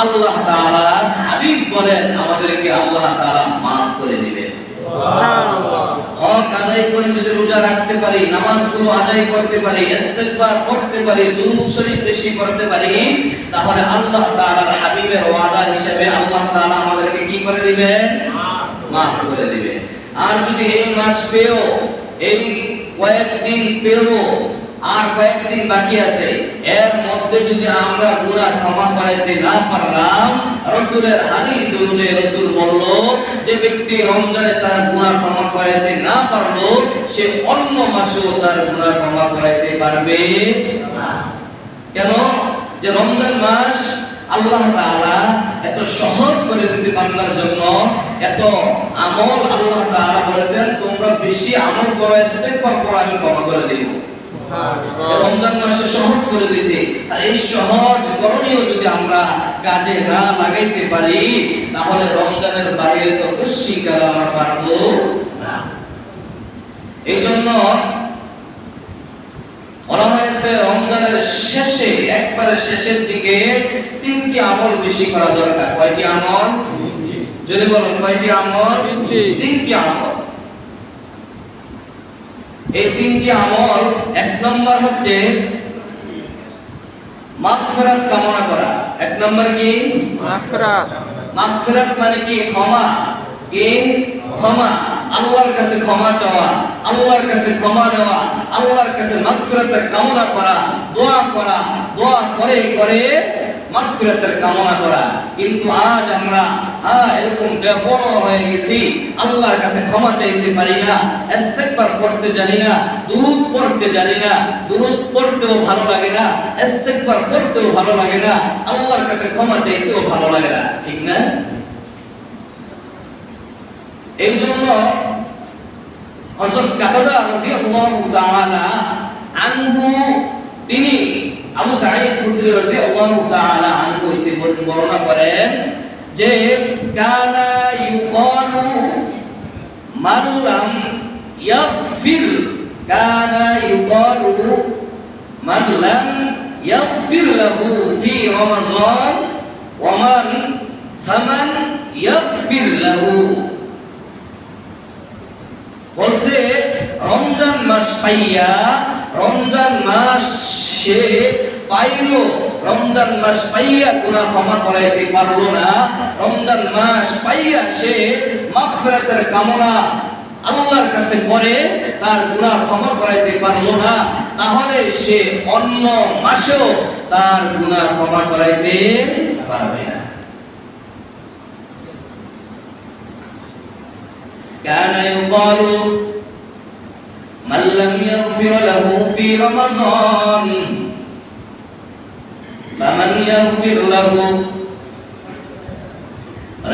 আল্লাহ তাআলা হাবিব বলেন আমাদেরকে আল্লাহ তাআলা maaf করে দিবেন। হক আদায় করে যদি রোজা রাখতে পারি নামাজগুলো আদায় করতে পারি ইস্তেগফার করতে পারি দুরূদ শরীফ বেশি করতে পারি তাহলে আল্লাহ তাআলার হাবিবের ওয়াদা হিসেবে আল্লাহ তাআলা আমাদেরকে কি করে দিবেন? মাফ করে দিবে আর যদি এই মাস পেও এই কয়েকদিন পেও আর কয়েকদিন বাকি আছে। এর মধ্যে যদি আমরা গুনাহ ক্ষমা করাইতে না পারলাম, রাসূলের হাদিস অনুযায়ী রাসূল বলল, যে ব্যক্তি রমজানে তার গুনাহ ক্ষমা করাইতে না পারল, সে অন্য মাসেও তার গুনাহ ক্ষমা করাইতে পারবে কেন? যে রমজান মাস আল্লাহ তাআলা এত সহজ করে দিয়েছে বান্দার জন্য, এত আমল আল্লাহ তাআলা বলেছেন, তোমরা বেশি আমল করো ইস্তেগফার করো আমি ক্ষমা করে দেব। রমজান মাসে সহজ করে দিয়েছে। আর এই সহজ করণীয় যদি আমরা কাজে না লাগাইতে পারি তাহলে রমজানের বাইরে তো আমরা পারব না। এই জন্য বলা হয়েছে রমজানের শেষে একবারে শেষের দিকে তিনটি আমল বেশি করা দরকার। কয়টি আমল? যদি বলেন কয়টি আমল। তিনটি আমল। এই তিনটি আমল এক নম্বর হচ্ছে মাগফিরাত কামনা করা। এক নম্বর কি? মাগফিরাত। মাগফিরাত মানে কি? ক্ষমা। কি ক্ষমা। আল্লাহর কাছে ক্ষমা চাওয়া আল্লাহর কাছে ক্ষমা নেওয়া আল্লাহর কাছে মাগফিরাতের কামনা করা দোয়া করা দোয়া করে করে মাগফিরাতের কামনা করা। কিন্তু আজ আমরা এরকম হয়ে গেছি। আল্লাহর কাছে ক্ষমা চাইতে পারি না জানি না পড়তে জানি না পড়তেও ভালো লাগে না ভালো লাগে না, আল্লাহর কাছে ক্ষমা চাইতেও ভালো লাগে না। ঠিক না? এই জন্য হযরত কাতাদা তাআলা আনহু, তিনি আবু সাঈদ খুদরি রাদিয়াল্লাহু তাআলা আনহু হইতে বর্ণনা করেন যে কানা ইউকালু মান লাম ইয়াগফির, কানা ইউকালু মান লাম ইয়াগফির লাহু ফি রমাযান ওয়া মান ফামান ইয়াগফির লাহু। বলছে, রমজান মাস পাইয়া, রমজান মাস সে পাইল রমজান মাস পাইয়া গুনাহ ক্ষমা করাইতে পারলো না রমজান মাস পাইয়া সে মাগফিরাতের কামনা আল্লাহর কাছে করে তার গুনাহ ক্ষমা করাইতে পারলো না তাহলে সে অন্য মাসেও তার গুনাহ ক্ষমা করাইতে পারবে না كان يقال من لم يغفر له في رمضان فمن يغفر له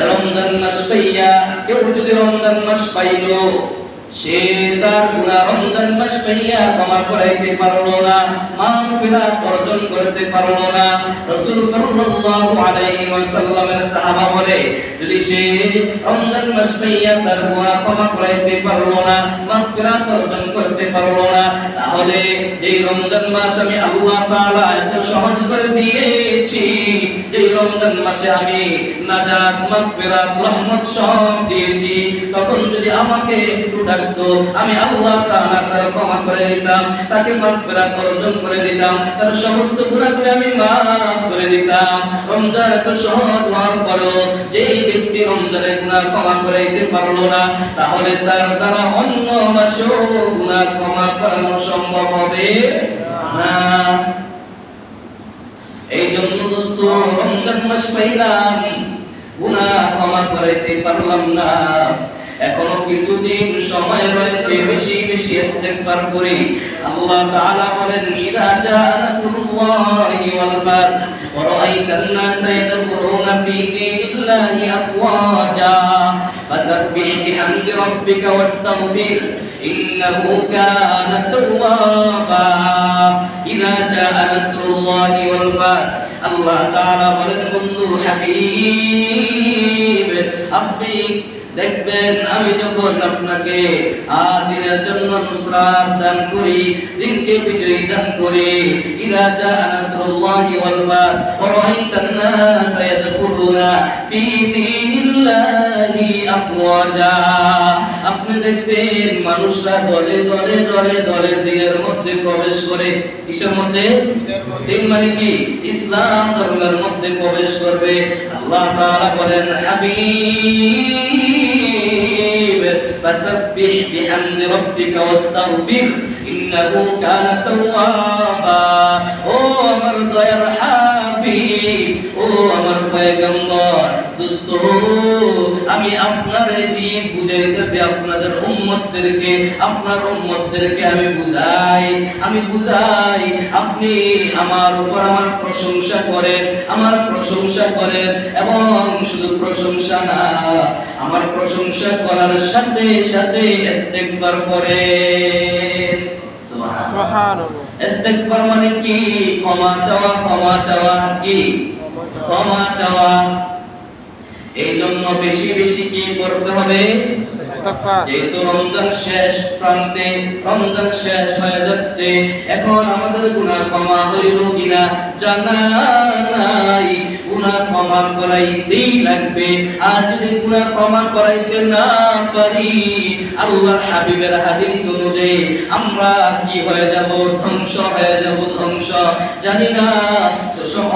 রমজান মাস পাইয়া কেউ যদি রমজান মাস পাইল সে তার রমজান মাস ক্ষমা করাইতে পারল না মাগফিরাত অর্জন করতে পারল না। রাসূল সাল্লাল্লাহু আলাইহি ওয়াসাল্লামের সাহাবা বলে, যদি সে রমজান মাস তার ক্ষমা করাইতে পারল না মাগফিরাত অর্জন করতে পারল না, তাহলে যেই রমজান মাস আমি আল্লাহ তাআলা এত সহজ করে দিয়েছি যে রমজান মাসে আমি নাজাত মাগফিরাত রহমত সব দিয়েছি, তখন যদি আমাকে একটু ডাকতো আমি আল্লাহ তাআলা তার ক্ষমা করে দিতাম, তাকে মাগফিরাত অর্জন করে দিতাম, তার সমস্ত গুনাহগুলো আমি মাফ করে দিতাম। রমজান এত সহজ হওয়ার পরও যেই ব্যক্তি রমজানের গুনাহ ক্ষমা করে দিতে পারল না, তাহলে তার দ্বারা অন্য মাসেও গুনাহ ক্ষমা করানো সম্ভব হবে না। এই জন্য দোস্ত, রমজান মাস পাইলাম গুনাহ ক্ষমা করাইতে পারলাম না। এখনও কিছুদিন সময় রয়েছে বেশি বেশি ইস্তেগফার করি। আল্লাহ তাআলা বলেন, ইদা জা নাসরুল্লাহি ওয়াল ফাত ওয়া রাআইতান নাসা ইয়াদখুলুনা ফি দীনিল্লাহি আফওয়াজা, ফাসাব্বিহ বিহামদি রাব্বিকা ওয়াস্তাগফির ইন্নাহু কানা তাওয়াবা. ইদা জা নাসরুল্লাহি ওয়াল ফাত, আল্লাহ তাআলা বলেন, বন্ধু হাবিব দেখবেন, আমি যখন আপনাকে আর দিনের জন্য নুসরাত দান করি, দিনকে বিজয়ী দান করি, ইলা জা নাসরুল্লাহি ওয়াল ফাত ওয়া রাআইতান নাস ইয়াদখুলুনা ফি আপনি দেখবেন মানুষরা দলে দলে দলে দলে দিনের মধ্যে প্রবেশ করে। কিসের মধ্যে? দিন মানে কি? ইসলাম ধর্মের মধ্যে প্রবেশ করবে। আল্লাহ তাআলা বলেন, হাবিব, ফাসাব্বিহ বিহামদি রাব্বিকা ওয়াস্তাগফির, ইন্নাহু কানা তাওয়াবা। ও আমার দয়ার হাবিব ও আমার পয়গম্বর, দোস্ত, আমি আপনার দিন বুঝাইতেছি আপনাদের উম্মতদেরকে, আপনার উম্মতদেরকে আমি বুঝাই আমি বুঝাই, আপনি আমার উপর আমার প্রশংসা করেন, আমার প্রশংসা করেন, এবং শুধু প্রশংসা না, আমার প্রশংসা করার সাথে সাথে ইস্তেগফার করেন। সুবহানাল্লাহ। ইস্তেগফার মানে কি? ক্ষমা চাওয়া ক্ষমা চাওয়া কি? ক্ষমা চাওয়া। এই জন্য বেশি বেশি কি করতে হবে? যেহেতু রমজান শেষ প্রান্তে রমজান শেষ হয়ে যাচ্ছে এখন আমাদের গুনাহ ক্ষমা হইল কিনা জানা নাই। গুনাহ ক্ষমা করাইতেই লাগবে। আর যদি গুনাহ ক্ষমা করাইতে না পারি, আল্লাহর হাবিবের হাদিস অনুযায়ী আমরা কি হয়ে যাব? ধ্বংস হয়ে যাব, ধ্বংস। জানি না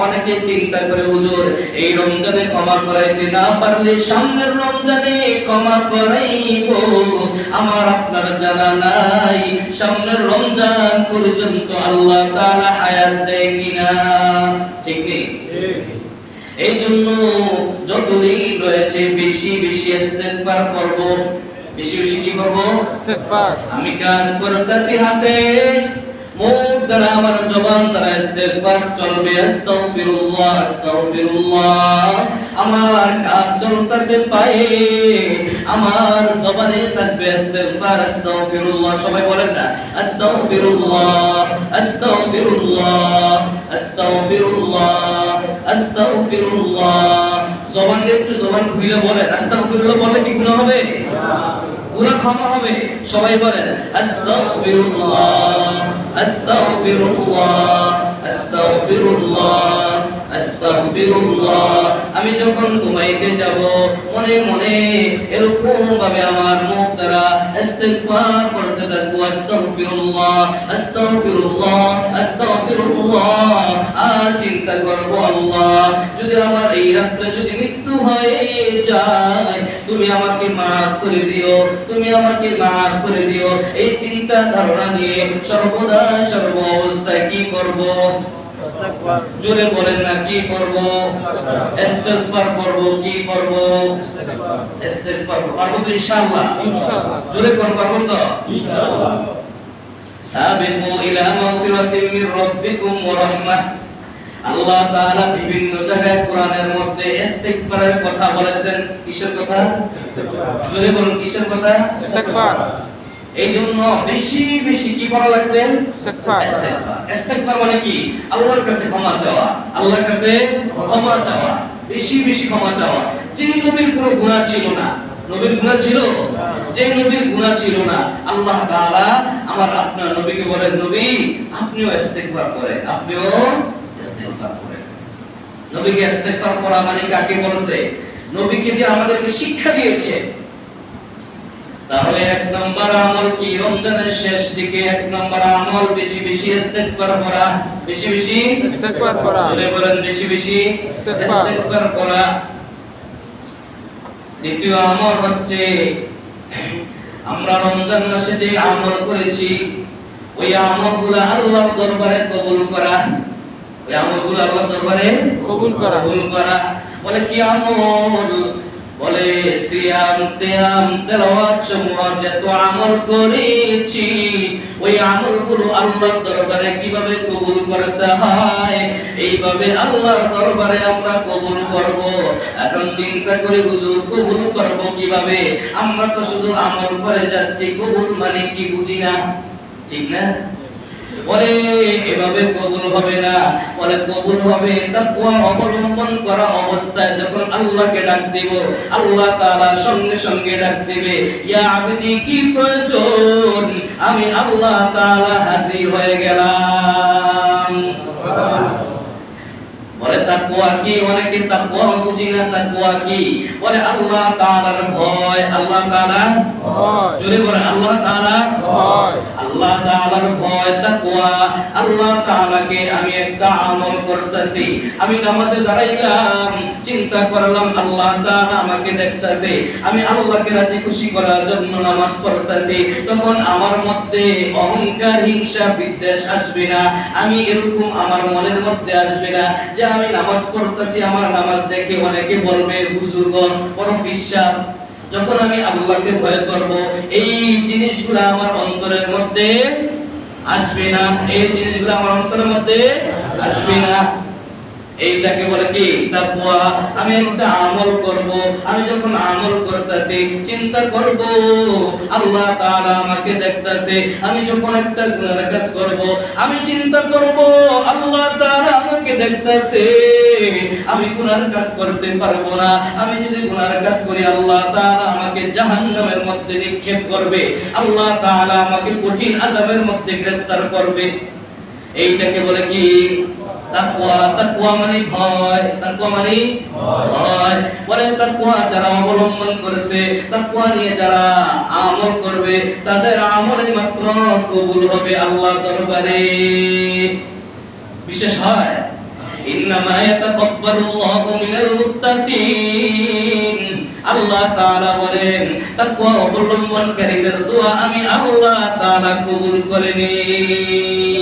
অনেকে চিন্তা করে, হুজুর, এই রমজানে ক্ষমা করাইতে না পারলে সামনের রমজানে ক্ষমা করাইব। আমার আপনার জানা নাই, সামনের রমজান পর্যন্ত আল্লাহ তাআলা হায়াত দেয় কিনা? ঠিক নেই। এই জন্য যতদিন রয়েছে বেশি বেশি ইস্তেগফার করব। বেশি বেশি কি করব? ইস্তিগফার। আমি কাজ করতেছি হাতে। মুখ দ্বারা আমার জবান দ্বারা ইস্তেগফার চলবে। আস্তাগফিরুল্লাহ আস্তাগফিরুল্লাহ। আমার কাজ চলতেছে পায়ে। আমার জবানে থাকবে ইস্তেগফার আস্তাগফিরুল্লাহ। সবাই বলেন না আস্তাগফিরুল্লাহ আস্তাগফিরুল্লাহ আস্তাগফিরুল্লাহ। আস্তাগফিরুল্লাহ। জবান দিয়ে একটু জবান খুলে বলেন। আস্তাগফিরুল্লাহ বললে কি গুনাহ হবে? গুনাহ ক্ষমা হবে। সবাই বলেন, আস্তাগফিরুল্লাহ আস্তাগফিরুল্লাহ আস্তাগফিরুল্লাহ আস্তাগফিরুল্লাহ। আমি যখন ঘুমাইতে যাব, মনে মনে এরকম ভাবে আমার মুখ দ্বারা ইস্তিগফার করতে থাকব। আস্তাগফিরুল্লাহ আস্তাগফিরুল্লাহ আস্তাগফিরুল্লাহ। আর চিন্তা করব আল্লাহ, যদি আমার এই রাত্রে যদি মৃত্যু হয়ে যায়, তুমি আমাকে মাফ করে দিও, তুমি আমাকে মাফ করে দিও। এই চিন্তা ধারণা নিয়ে সর্বদা সর্ব অবস্থায় কি করব? জোরে বলেন না কি করব? ইস্তেগফার করব কি করব? ইস্তেগফার করব। তো ইনশাআল্লাহ? ইনশাআল্লাহ। জোরে কোন পারব তো? সাবিকু ইলা মাগফিরাতিন মির রাব্বিকুম ওয়া রাহমাহ। আল্লাহ তাআলা বিভিন্ন জায়গায় কোরআনের মধ্যে ইস্তেগফারের কথা বলেছেন। কিসের কথা? জোরে বলুন কিসের কথা? ইস্তিগফার। এই জন্য বেশি বেশি কি করা লাগবে? ইস্তেগফার। মানে কি? আল্লাহর কাছে ক্ষমা চাওয়া। আল্লাহর কাছে ক্ষমা চাওয়া। বেশি বেশি ক্ষমা চাওয়া। যে নবীর কোনো গুনাহ ছিল না। নবীর গুনাহ ছিল? যে নবীর গুনাহ ছিল না। আল্লাহ তাআলা আমার আপনার নবীকে বলেন নবী আপনিও ইস্তেগফার করেন। আপনিও ইস্তেগফার করেন। নবীকে ইস্তেগফার করা মানে কাকে বলছে? নবীকে দিয়ে আমাদেরকে শিক্ষা দিয়েছে। তাহলে এক নম্বর আমল কি রমজানের শেষ দিকে এক নম্বর আমল বেশি বেশি ইস্তেগফার করা বেশি বেশি ইস্তিগফার করা। জোরে বলেন বেশি বেশি। ইস্তেগফার করা দ্বিতীয় আমল হচ্ছে আমরা রমজান মাসে যে আমল করেছি ওই আমলগুলো আল্লাহর দরবারে কবুল করা ওই আমলগুলো আল্লাহর দরবারে কবুল করা। কবুল করা বলে কি আমল বলে সিয়াম তেয়াম তেলাওয়াত সমূহ যত আমল করেছি। ওই আমলগুলো আল্লাহর দরবারে কীভাবে কবুল করতে হয়? এইভাবে আল্লাহর দরবারে আমরা কবুল করব। এখন চিন্তা করে হুজুর, কবুল করব কীভাবে? আমরা তো শুধু আমল করে যাচ্ছি, কবুল মানে কি বুঝি না। ঠিক না? বলে, এভাবে কবুল হবে না। বলে, কবুল হবে। তাকওয়া অবলম্বন করা অবস্থায় যখন আল্লাহকে ডাক দিব, আল্লাহ তাআলা সঙ্গে সঙ্গে ডাক দিবে, ইয়া আবদি, কি প্রয়োজন? আমি আল্লাহ তাআলা হাজির হয়ে গেলাম। বলে তাকওয়া কি? অনেকে তাকওয়া বুঝি না তাকওয়া কি? বলে আল্লাহ তাআলার ভয় আল্লাহ তাআলা ভয়। জোরে বলে আল্লাহ তাআলা ভয়। আল্লাহ তাআলার ভয় তাকওয়া। আল্লাহ তাআলাকে আমি একটা আমল করতেছি। আমি নামাজে দাঁড়াইলাম চিন্তা করলাম আল্লাহ তাআলা আমাকে দেখতাছে। আমি আল্লাহকে রাজি খুশি করার জন্য নামাজ পড়তেছি। তখন আমার মধ্যে অহংকার হিংসা বিদ্বেষ আসবে না। আমি এরকম আমার মনের মধ্যে আসবে না যে আমি নামাজ পড়তেছি, আমার নামাজ দেখে অনেকে বলবে বুজুর্গ বড় বিশ্বাস। যখন আমি আল্লাহকে ভয় করব, এই জিনিসগুলো আমার অন্তরের মধ্যে আসবে না। এই জিনিসগুলো আমার অন্তরের মধ্যে আসবে না। এইটাকে বলে কি? তাকওয়া। আমি একটা আমল করব, আমি যখন আমল করতেছি, চিন্তা করব, আল্লাহ তাআলা আমাকে দেখতাছে, আমি যখন একটা গুনাহ কাজ করব, আমি চিন্তা করব, আল্লাহ তাআলা আমাকে দেখতাছে। আমি গুনার কাজ করতে পারব না। আমি যদি গুনার কাজ করি, আল্লাহ তাআলা আমাকে জাহান্নামের মধ্যে নিক্ষেপ করবে। আল্লাহ তাআলা আমাকে কঠিন আযাবের মধ্যে গ্রেফতার করবে। এইটাকে বলে কি? তাকওয়া তাকওয়া মানে ভয় তাকওয়া মানে ভয়। বলে তাকওয়া যারা অবলম্বন করেছে তাকওয়া নিয়ে যারা আমল করবে তাদের আমলে মাত্র কবুল হবে আল্লাহ দরবারে। বিশেষ হয় ইন্নামা ইয়াতাকাব্বালুল্লাহু মিনাল মুত্তাকিন। আল্লাহ তাআলা বলেন তাকওয়া অবলম্বনকারীদের দোয়া আমি আল্লাহ তাআলা কবুল করে নিই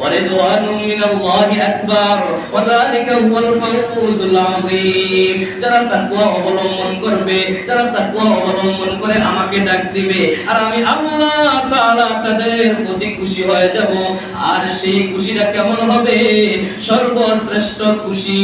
ورضوان من الله أكبر وذلك هو الفوز العظيم যারা তাকওয়া অবলম্বন করবে যারা তাকওয়া অবলম্বন করে আমাকে ডাক দিবে আর আমি আল্লাহ তাআলা তাদের প্রতি খুশি হয়ে যাব আর সেই খুশিটা কেমন হবে সর্বশ্রেষ্ঠ খুশি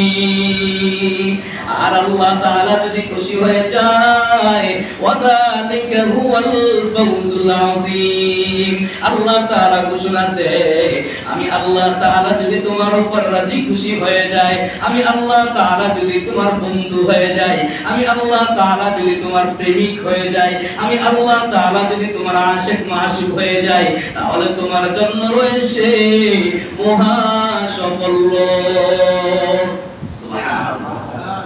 আর আল্লাহ তাআলা যদি খুশি হয়ে যায় ওয়াদালিকা হুয়াল ফাউজুল আযীম আল্লাহ তাআলা ঘোষণা দেয় আমি আল্লাহ তাআলা যদি তোমার উপর রাজি খুশি হয়ে যায় আমি আল্লাহ তাআলা যদি তোমার বন্ধু হয়ে যায় আমি আল্লাহ তাআলা যদি তোমার প্রেমিক হয়ে যায় আমি আল্লাহ তাআলা যদি তোমার আশিক মাসুক হয়ে যায় তাহলে তোমার জন্য রয়েছে মহা সাফল্য সুবহানাল্লাহ।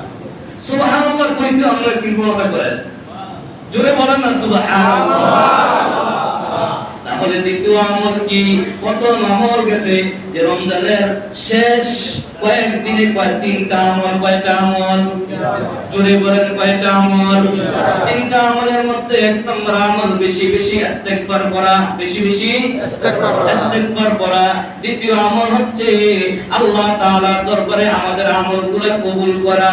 সুবহানাল্লাহ কইতে আমরা কি করেন জোরে বলেন না সুবহানাল্লাহ। তাহলে দ্বিতীয় আমল কি? প্রথম আমল গেছে যে রমজানের শেষ কয়েক দিনে কয়েক তিনটা আমল কয়টা আমল? জোরে বলেন কয়টা আমল? তিনটা আমলের মধ্যে এক নম্বর আমল বেশি বেশি ইস্তেগফার করা বেশি বেশি ইস্তেগফার করা। দ্বিতীয় আমল হচ্ছে আল্লাহ তাআলার দরবারে আমাদের আমলগুলো কবুল করা।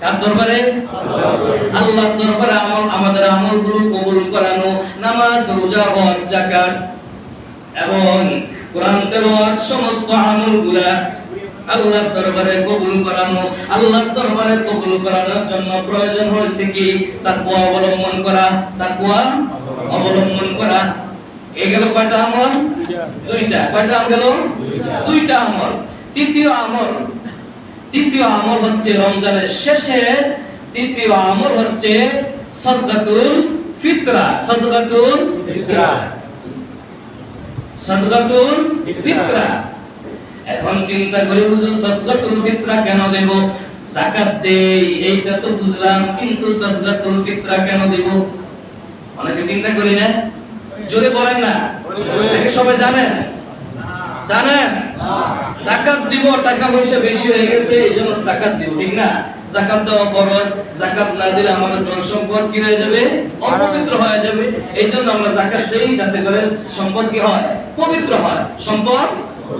কার দরবারে? আল্লাহর দরবারে আমল আমাদের আমলগুলো কবুল করানো, নামাজ, রোজা, হজ, যাকাত এবং কোরআন, তেলাওয়াত, সমস্ত আমলগুলা আল্লাহর দরবারে কবুল করানো। আল্লাহর দরবারে কবুল করানোর জন্য প্রয়োজন হচ্ছে কি? তাকওয়া অবলম্বন করা, তাকওয়া অবলম্বন করা। এই গেল কয়টা আমল? দুইটা। কয়টা আমল দুইটা আমল। তৃতীয় আমল তৃতীয় আমল হচ্ছে রমজানের শেষে তৃতীয় আমল হচ্ছে সদকাতুল ফিতরা। সদকাতুল ফিতরা। সদকাতুল ফিতরা। এখন চিন্তা করি হুজুর সদকাতুল ফিতরা কেন দেব? যাকাত দেই এইটা তো বুঝলাম কিন্তু সদকাতুল ফিতরা কেন দেব? অনেকে চিন্তা করি না? জোরে বলেন না। সবাই জানেন? জানেন? জাকাত দিব, টাকা পয়সা বেশি হয়ে গেছে, এই জন্য জাকাত দিব, ঠিক না? জাকাত দেওয়া ফরজ, জাকাত না দিলে আমাদের ধন সম্পদ কি হয়ে যাবে? অপবিত্র হয়ে যাবে। এই জন্য আমরা জাকাত দেই, যাতে করে সম্পদ কি হয়? পবিত্র হয়। সম্পদ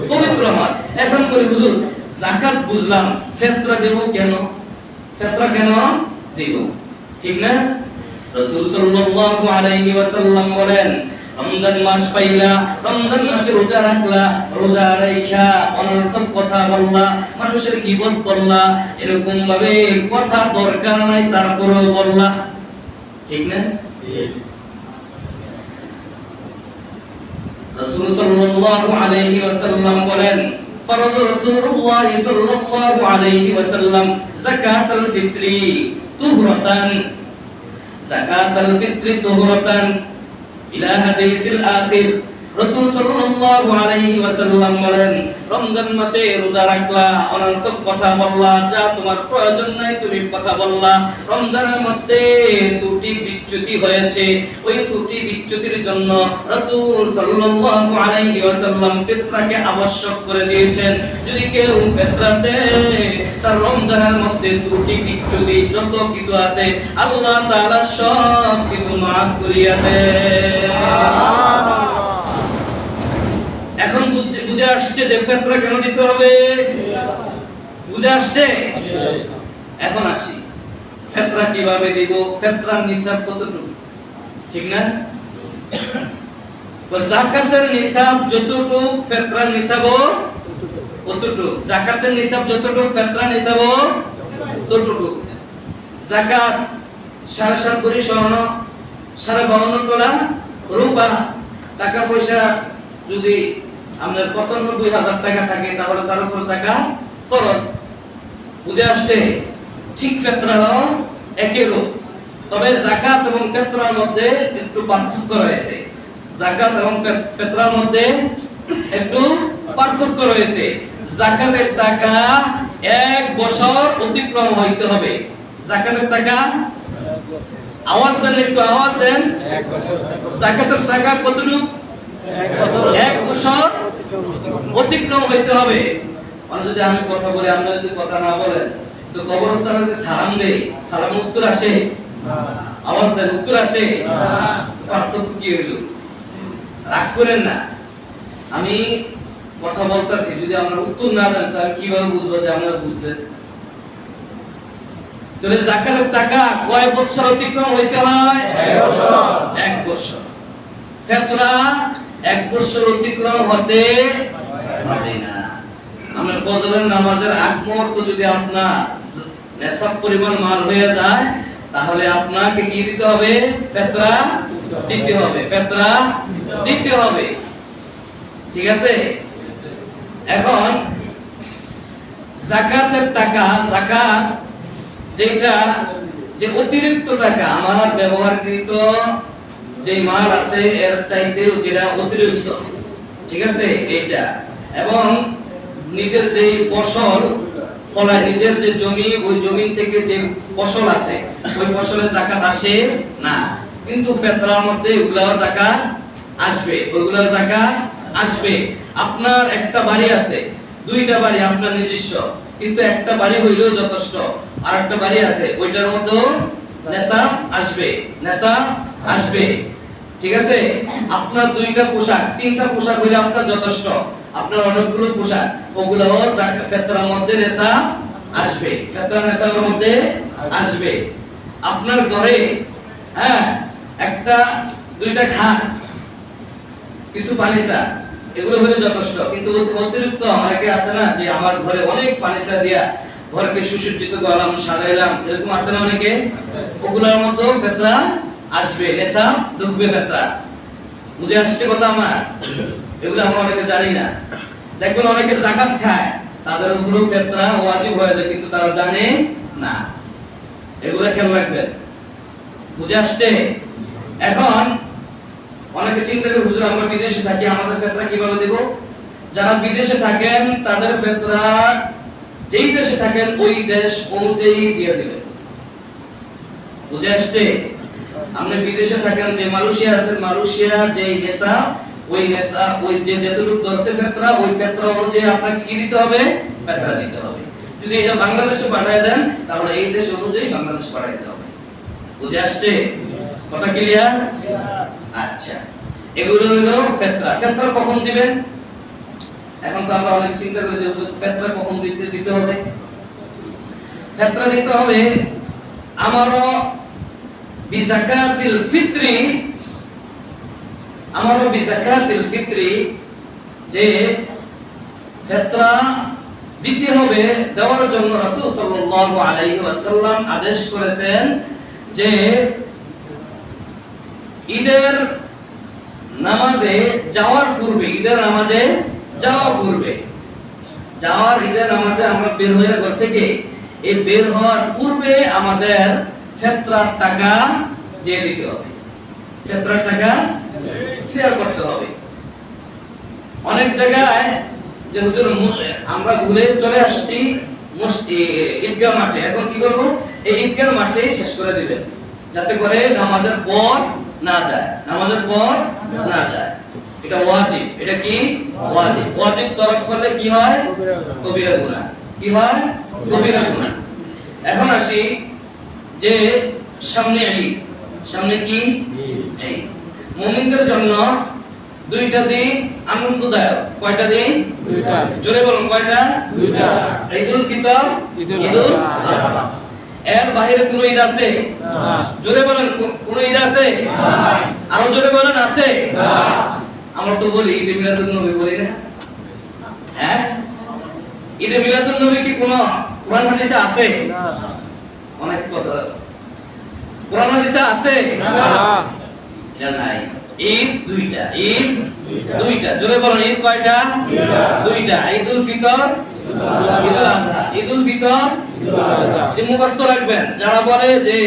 পবিত্র হয়। এখন বলি, হুজুর, জাকাত বুঝলাম, ফেতরা দেব কেন? ফেতরা কেন দেব? ঠিক না? রাসূল সাল্লাল্লাহু আলাইহি ওয়াসাল্লাম বলেন রমজান মাস পাইলা, রমজান মাসে রোজা রাখলা, রোজা রাইখা অনর্থক কথা বললা, মানুষের গীবত করলা এরকম ভাবে কথা দরকার নাই, তারপরেও বললা। ঠিক না? রাসূল সাল্লাল্লাহু আলাইহি ওয়াসাল্লাম বলেন, ফরজ রাসূলুল্লাহ সাল্লাল্লাহু আলাইহি ওয়াসাল্লাম যাকাতুল ফিত্রি তুহরাতান। যাকাতুল ফিত্রি তুহরাতান। ইলা হাদিসিল আখির। রাসূল সাল্লাল্লাহু আলাইহি ওয়াসাল্লাম বলেন, রমজান মাসে রোজা রাখলা অনন্ত কথা বললা, যা তোমার প্রয়োজন নাই তুমি কথা বললা। রমজানের মধ্যে ত্রুটি বিচ্যুতি হয়েছে। ওই ত্রুটি বিচ্যুতির জন্য রাসূল সাল্লাল্লাহু আলাইহি ওয়াসাল্লাম ফিতরাকে আবশ্যক করে দিয়েছেন। যদি কেউ ফিতরা তার রমজানের মধ্যে ত্রুটি বিচ্যুতি যত কিছু আছে, আল্লাহ তাআলা সব কিছু মাফ করিয়া দেয় এখন বুঝছে বুঝে আসছে যে ফেতরা কেন দিতে হবে? বুঝে আসছে? এখন আসি। ফেতরা কীভাবে দিব? ফেতরার নিসাব কতটুকু? ঠিক না? জাকাতের নিসাব যতটুকু, ফেতরার নিসাবও কতটুকু? জাকাতের নিসাব যতটুকু ফেতরা নিসাবও ততটুকু জাকাত সাড়ে সাত ভরি স্বর্ণ, সাড়ে বাউন্ন তোলা রূপা। টাকা পয়সা যদি আমাদের পঁচানব্বই হাজার টাকা থাকে তাহলে তার উপর জাকাত খরচ বুঝে আসছে? ঠিক ফেতরাও একই রূপ। তবে জাকাত এবং ফেতরার মধ্যে একটু পার্থক্য রয়েছে। জাকাত এবং ফেতরার মধ্যে একটু পার্থক্য রয়েছে। জাকাতের টাকা এক বছর অতিক্রম হইতে হবে। জাকাতের টাকা আওয়াজ দেন একটু আওয়াজ দেন। এক বছর। জাকাতের টাকা কতটুকু? এক বছর অতিক্রম হইতে হবে। মানে যদি আমি কথা বলি আপনি যদি কথা না বলেন তো কবরস্থানে যে সালাম দেই সালাম উত্তর আসে? আওয়াজ দেন উত্তর আসে? পার্থক্য কি হইল? রাগ করেন না। আমি কথা বলতেছি যদি আমরা উত্তর না দেন তাহলে কীভাবে বুঝব যে আমরা বুঝলেন? তাহলে জাকাতের টাকা কয় বছর অতিক্রম হইতে হয়? এক বছর। এক বছর। ফেতরা এক বছর অতিক্রম হতে পারে না। আমরা ফজরের নামাজের আগ মুহূর্ত যদি আপনার নেশাব পরিমাণ মাল হয়ে যায়, তাহলে আপনাকে কি দিতে হবে? ফেতরা দিতে হবে, ফেতরা দিতে হবে। ঠিক আছে? এখন জাকাতের টাকা, জাকাত যেটা যে অতিরিক্ত টাকা আমার ব্যবহারকৃত যে মাল আছে এর চাইতেও যেটা অতিরিক্ত, ঠিক আছে? এইটা। এবং নিজের যে ফসল ফলায় নিজের যে জমি, ওই জমি থেকে যে ফসল আছে, ওই ফসলের জাকাত আসে না। কিন্তু ফেতরার মধ্যে ওগুলাও জাকাত আসবে, ওইগুলাও জাকাত আসবে। আপনার একটা বাড়ি আছে, দুইটা বাড়ি আপনার নিজস্ব, কিন্তু একটা বাড়ি হইলেও যথেষ্ট আর একটা বাড়ি আছে, ওইটার মধ্যেও নেশা আসবে, নেশা আসবে। ঠিক আছে? আপনার দুইটা পোশাক তিনটা পোশাক হইলে আপনার যথেষ্ট। আপনার অনেকগুলো পোশাক ওগুলো ফেতরার মধ্যে নেশা আসবে। ফেতরা নেশার মধ্যে আসবে। আপনার ঘরে হ্যাঁ একটা দুইটা খাট কিছু পানিসা এগুলো হলে যথেষ্ট। কিন্তু অতিরিক্ত অনেকে আছে না যে আমার ঘরে অনেক পানিসা দিয়া ঘরকে সুসজ্জিত করলাম সাজাইলাম এরকম আছে না অনেকে? ওগুলোর মধ্যে ফেতরা আসবে, নেশা ঢুকবে ফেতরা বুঝে আসছে কথা আমার? এগুলো আমরা অনেকে জানি না। দেখবেন অনেকে জাকাত খায়, তাদের উপরও ফেতরা ওয়াজিব হয়ে যায়, কিন্তু তারা জানে না। এগুলো খেয়াল রাখবেন। বুঝে আসছে? এখন অনেকে চিন্তা করে, হুজুর, আমরা বিদেশে থাকি, আমাদের ফেতরা কীভাবে দেব? যারা বিদেশে থাকেন, তাদের ফেতরা যেই দেশে থাকেন, ওই দেশ অনুযায়ী দিয়ে দিবেন। বুঝে আসছে? আপনি বিদেশে থাকেন, যে মালয়েশিয়া আছেন মালয়েশিয়া যে নেশা, ওই নেশা, ওই যে যতটুকু দর্শে ফেতরা, ওই ফেতরা অনুযায়ী আপনাকে কি দিতে হবে? ফেতরা দিতে হবে। যদি এটা বাংলাদেশে পাঠায় দেন, তাহলে এই দেশ অনুযায়ী বাংলাদেশে পাঠাইতে হবে। বুঝে আসছে? কথা ক্লিয়ার আচ্ছা। এগুলো হলো ফেতরা। ফেতরা কখন দিবেন? এখন তো আমরা অনেক চিন্তা করি যে ফেতরা কখন দিতে দিতে হবে। ফেতরা দিতে হবে, আমারও বিজাকাতিল ফিত্রি, আমারও বিজাকাতিল ফিত্রি যে ফেতরা দিতে হবে দেওয়ার জন্য রাসূল সাল্লাল্লাহু আলাইহি ওয়াসাল্লাম আদেশ করেছেন যে ঈদের নামাজে যাওয়ার পূর্বে, ঈদের নামাজে যাওয়ার পূর্বে, যাওয়ার ঈদের নামাজে আমরা বের হয়ে ঘর থেকে, এই বের হওয়ার পূর্বে আমাদের ফেতরার টাকা দিয়ে দিতে হবে। ফেতরার টাকা ক্লিয়ার করতে হবে। অনেক জায়গায় যে হুজুর আমরা ঘুরে চলে আসছি ঈদগাহ মাঠে। এখন কি করব? এই ঈদগাহ মাঠে শেষ করে দিবেন। যাতে করে নামাজের পর না যায়। নামাজের পর না যায়। এটা ওয়াজিব। এটা কি? ওয়াজিব। ওয়াজিব তরক করলে কি হয়? কবিরা গুনাহ। কি হয়? কবিরা গুনাহ। এখন আসি যে সামনে ঈদ সামনে কি? এই। মুমিনদের জন্য দুইটা দিন আনন্দদায়ক। কয়টা দিন? দুইটা। জোরে বলুন কয়টা? দুইটা। ঈদুল ফিতর? ঈদুল আযহা। এর বাইরে কোনো ঈদ আছে? না। জোরে বলেন কোনো ঈদ আছে? না। আরও জোরে বলেন আছে? না। আমরা তো বলি ঈদে মিলাদুন নবী বলি না। হ্যাঁ? ঈদে মিলাদুন নবী কি কোনো কোরআন হাদিসে আছে? না। অনেক কথা। কোরআন হাদিসে আছে? না। নাই। ঈদ দুইটা। ঈদ দুইটা। জোরে বলেন ঈদ কয়টা? দুইটা। ঈদুল ফিতর ঈদুল আযহা। ঈদুল ফিতর। মুখস্থ রাখবেন। যারা বলে যে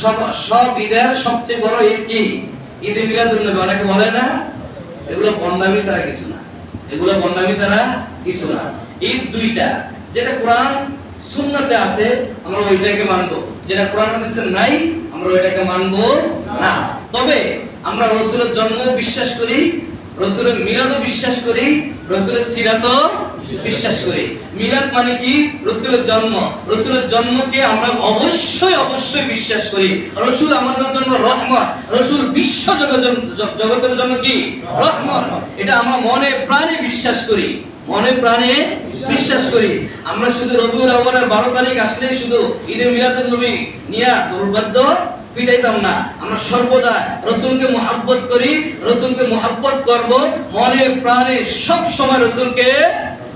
সব সব ঈদের সবচেয়ে বড় ঈদ কি? ঈদে মিলাদুন নবী অনেকে বলে না এগুলো বন্দামি ছাড়া কিছু না। এগুলো বন্দামি ছাড়া কিছু না। ঈদ দুইটা। যেটা কোরআন সুন্নাতে আছে, আমরা ওইটাকে মানবো। যেটা কোরআন হাদিসে নাই, আমরা ওইটাকে মানবো না। তবে আমরা রসুলের জন্ম বিশ্বাস করি, রসুলের মিলাদও বিশ্বাস করি, রসুলের সিরাতও বিশ্বাস করি। মিলাদ মানে কি? রসুলের জন্ম। রসুলের জন্মকে আমরা অবশ্যই অবশ্যই বিশ্বাস করি। রসুল আমাদের জন্য রহমত। রসুল বিশ্ব জগতের জন্য কি? রহমত। এটা আমরা মনে প্রাণে বিশ্বাস করি। মনে প্রাণে বিশ্বাস করি। আমরা শুধু রবিউল আউয়ালের বারো তারিখ আসলেই শুধু ঈদে মিলাদুন নবী নিয়া দুর্বাদ্য পিটাইতাম না। আমরা সর্বদা রসুলকে মোহাব্বত করি, রসুলকে মোহাব্বত করব, মনে প্রাণে সব সময় রসুলকে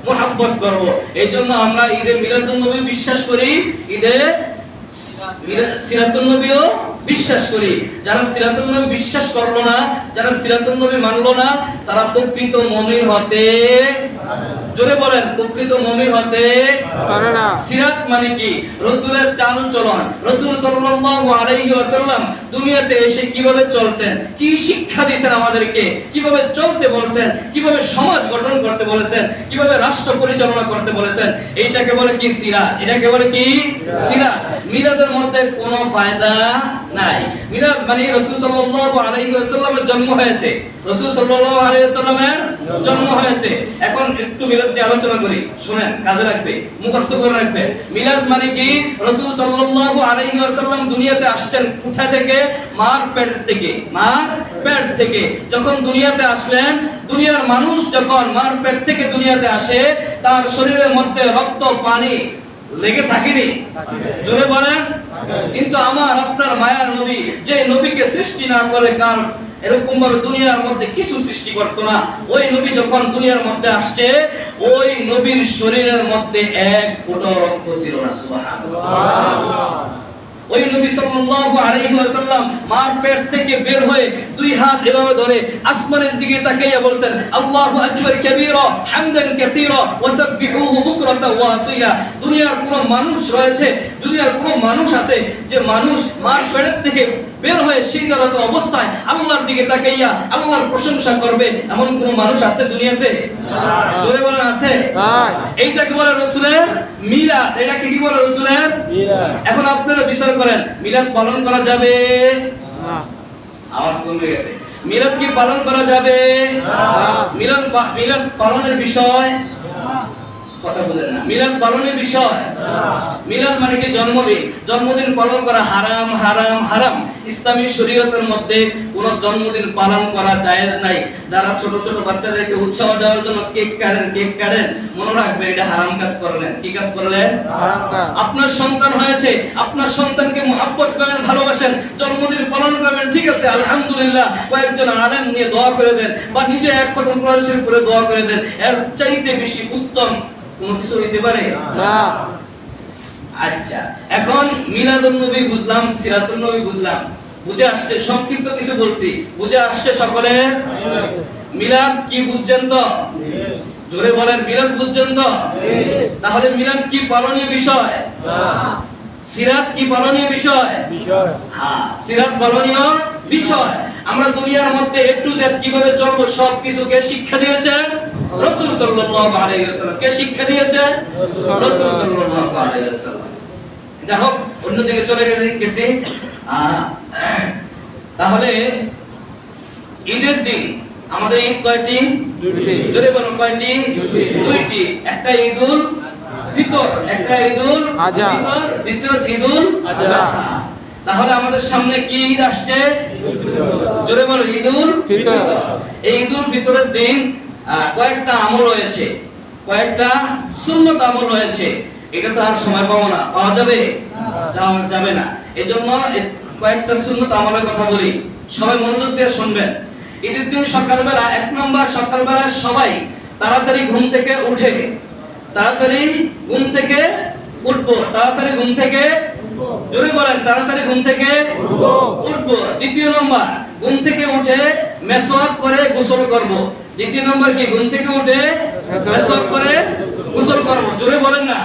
মোহাব্বত করব। এই জন্য আমরা ঈদে মিলাদুন নবী বিশ্বাস করি। ঈদে সিরাতুন নবীও বিশ্বাস করি, যারা সিরাতুল নবী বিশ্বাস করল না, যারা সিরাতুল নবী মানলো না, তারা প্রকৃত মুমিন হতে জোরে বলেন প্রকৃত মুমিন হতে পারে না। সিরাত মানে কি? রসুলের চালন চলন। রসুল সাল্লাল্লাহু আলাইহি ওয়াসাল্লাম দুনিয়াতে এসে কীভাবে চলছেন? কি শিক্ষা দিয়েছেন আমাদেরকে? কীভাবে চলতে বলেছেন? কীভাবে সমাজ গঠন করতে বলেছেন? কীভাবে রাষ্ট্র পরিচালনা করতে বলেছেন? এইটাকে বলে কি সিরাত? এটাকে বলে কি সিরাত? মিলাদের মধ্যে কোনো ফায়দা নাই। মিলাদ মানে রাসূল সাল্লাল্লাহু আলাইহি ওয়াসাল্লামের জন্ম হয়েছে। রাসূল সাল্লাল্লাহু আলাইহি ওয়াসাল্লামের জন্ম হয়েছে। এখন একটু মিলাদ নিয়ে আলোচনা করি। কাজে লাগবে, মুখস্থ করে রাখবেন মিলাদ মানে কি? রাসূল সাল্লাল্লাহু আলাইহি ওয়াসাল্লাম দুনিয়াতে আসছেন কোথা থেকে? মার পেট থেকে। মার পেট থেকে। যখন দুনিয়াতে আসলেন, দুনিয়ার মানুষ যখন মার পেট থেকে দুনিয়াতে আসে, তার শরীরের মধ্যে রক্ত, পানি লেগে থাকেনি? জোরে বলেন। কিন্তু আমার, আপনার মায়ার নবী, যে নবীকে সৃষ্টি না করে কার এরকম ভাবে দুনিয়ার মধ্যে কিছু সৃষ্টি করতো না। ওই নবী যখন দুনিয়ার মধ্যে আসছে, ওই নবীর শরীরের মধ্যে এক ফোঁটা রক্ত ছিল না ওই নবী সাল্লাল্লাহু আলাইহি ওয়াসাল্লাম মার পেট থেকে বের হয়ে দুই হাত এভাবে ধরে আসমানের দিকে তাকাইয়া বলছেন, আল্লাহু আকবার কাবীরা, হামদান কাসীরা ওয়া আসীলা। দুনিয়ার কোন মানুষ রয়েছে, দুনিয়ার কোন মানুষ আছে যে মানুষ মার পেট থেকে বের হয়ে সেই সিংহারত অবস্থায় আল্লাহর দিকে তাকাইয়া আল্লাহর প্রশংসা করবে এমন কোন মানুষ আছে দুনিয়াতে? জোরে বলেন আছে। এইটাকে বলে রসুলের মিলাদ। এটাকে কি বলে রসুলের? এখন আপনারা বিচার করেন মিলাদ পালন করা যাবে? না। আওয়াজ কমে গেছে। মিলাদ কি পালন করা যাবে? মিলাদ পা- মিলাদ পালনের বিষয়? কথা বুঝেন না। মিলাদ পালনের বিষয়। মিলাদ মানে কি? জন্মদিন। জন্মদিন পালন করা হারাম হারাম হারাম। ইসলামী শরীয়তের মধ্যে কোন জন্মদিন পালন করা জায়েজ নাই। যারা ছোট ছোট বাচ্চাদেরকে উৎসাহ দেওয়ার জন্য কেক কাটেন কেক কাটেন মনে রাখবেন এটা হারাম কাজ করলেন। কি কাজ করলেন? আপনার সন্তান হয়েছে। আপনার সন্তানকে মহাব্বত করেন ভালোবাসেন। জন্মদিন পালন করবেন ঠিক আছে আলহামদুলিল্লাহ। কয়েকজন আলেম নিয়ে দোয়া করে দেন বা নিজে এক খতম করে দোয়া করে দেন। এর চাইতে বেশি উত্তম কোনো কিছু হইতে পারে? না। আচ্ছা এখন মিলাদুন নবী বুঝলাম নবী বুঝলাম। বুঝে আসছে সংক্ষিপ্ত কিছু বলছি। বুঝে আসছে সকলে? মিলাদ কি বুঝছেন তো? জোরে বলেন মিলাদ বুঝছেন তো? তাহলে মিলাদ কি পালনীয় বিষয়? সিরাত কি পালনীয় বিষয়? হ্যাঁ সিরাত পালনীয় বিষয়। আমরা দুনিয়ার মধ্যে এ টু জেড কীভাবে চলবো সব কিছুকে শিক্ষা দিয়েছেন? রাসূল সাল্লাল্লাহু আলাইহি ওয়াসাল্লাম কে শিক্ষা দিয়েছেন রাসূল সাল্লাল্লাহু আলাইহি ওয়াসাল্লাম যাই হোক অন্যদিকে চলে গেছি তাহলে ঈদের দিন আমাদের ঈদ কয়টি দুইটি। জোরে বলুন কয়টি দুইটি। একটা ঈদুল ফিতর একটা ঈদুল আজহা। দ্বিতীয় ঈদুল আজহা। তাহলে আমাদের সামনে কি ঈদ আসছে জোরে বলো ঈদুল ফিতর। এই ঈদুল ফিতরের দিন কয়েকটা আমল রয়েছে। কয়েকটা সুন্নত আমল রয়েছে। এটা তো আর সময় পাবো না। পাওয়া যাবে? যাবে না। এজন্য কয়েকটা সুন্নত আমলের কথা বলি। সবাই মনোযোগ দিয়ে শুনবেন। ঈদের দিন সকালবেলা এক নম্বর সকালবেলা সবাই তাড়াতাড়ি ঘুম থেকে উঠে তাড়াতাড়ি ঘুম থেকে উঠবো। তাড়াতাড়ি ঘুম থেকে জোরে বলেন তাড়াতাড়ি ঘুম থেকে উঠবো। উঠবো। দ্বিতীয় নম্বর ঘুম থেকে উঠে মেসওয়াক করে গোসল করব। দ্বিতীয় নম্বর কি? ঘুম থেকে উঠে মেসওয়াক করে গোসল করব। জোরে বলেন না।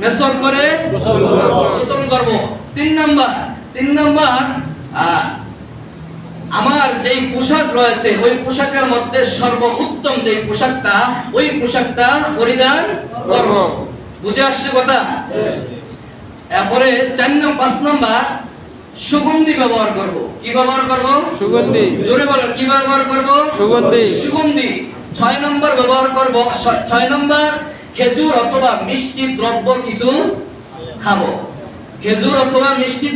মেসওয়াক করে গোসল করব। তিন নম্বর তিন নম্বর আমার যেই পোশাক রয়েছে ওই পোশাকের মধ্যে সর্বোত্তম যে পোশাকটা ওই পোশাকটা পরিধান করব। বুঝে আসছে কথা? এরপরে চার নম্বর পাঁচ নম্বর সুগন্ধি ব্যবহার করব। কি ব্যবহার করব? সুগন্ধি। জোরে বলো কি ব্যবহার করব? সুগন্ধি। সুগন্ধি। ছয় নম্বর ব্যবহার করব ছয় নম্বর খেজুর অথবা মিষ্টি দ্রব্য কিছু খাব। খেজুর অথবা মিষ্টি